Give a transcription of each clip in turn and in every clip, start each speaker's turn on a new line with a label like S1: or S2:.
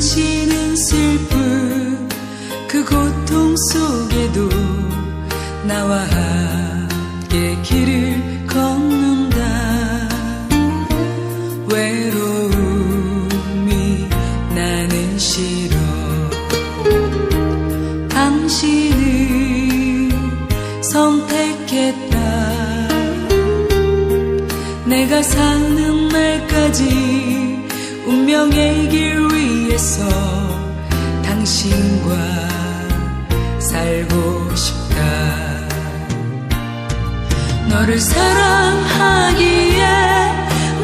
S1: 물치는 슬픔 그 고통 속에도 나와 함께 길을 걷는다. 외로움이 나는 싫어. 당신을 선택했다. 내가 사는 날까지 운명의 길 위 에서 당신과 살고 싶다. 너를 사랑하기에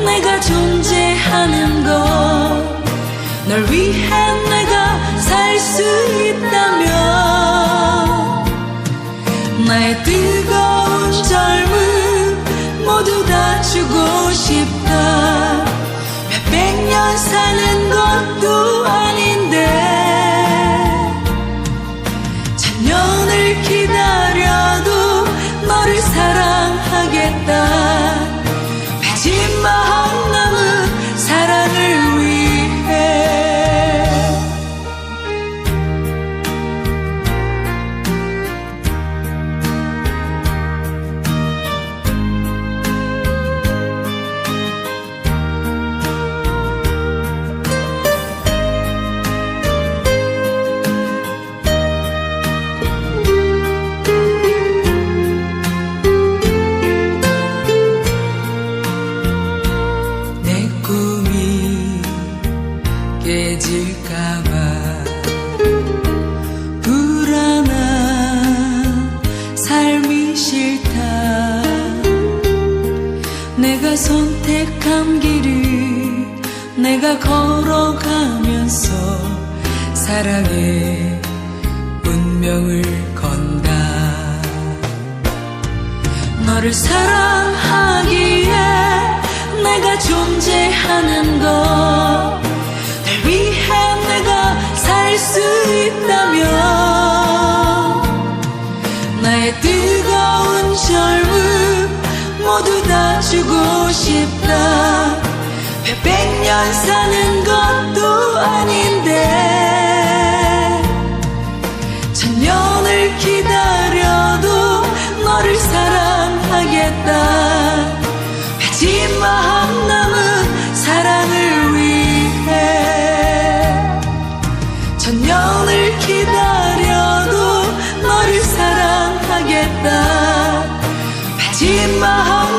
S1: 내가 존재하는 것 널 위해 내가 살 수 있다면 나의 뜨 깨질까봐. 불안한 삶이 싫다. 내가 선택한 길을 내가 걸어가면서 사랑의 운명을 건다. 너를 사랑하기에 내가 존재하는 것 할 수 있다면 나의 뜨거운 젊음 모두 다 주고 싶다. 백년 사는 것도 아닌데 천년을 기다려도 너를 사랑하겠다. 하지마 Chim.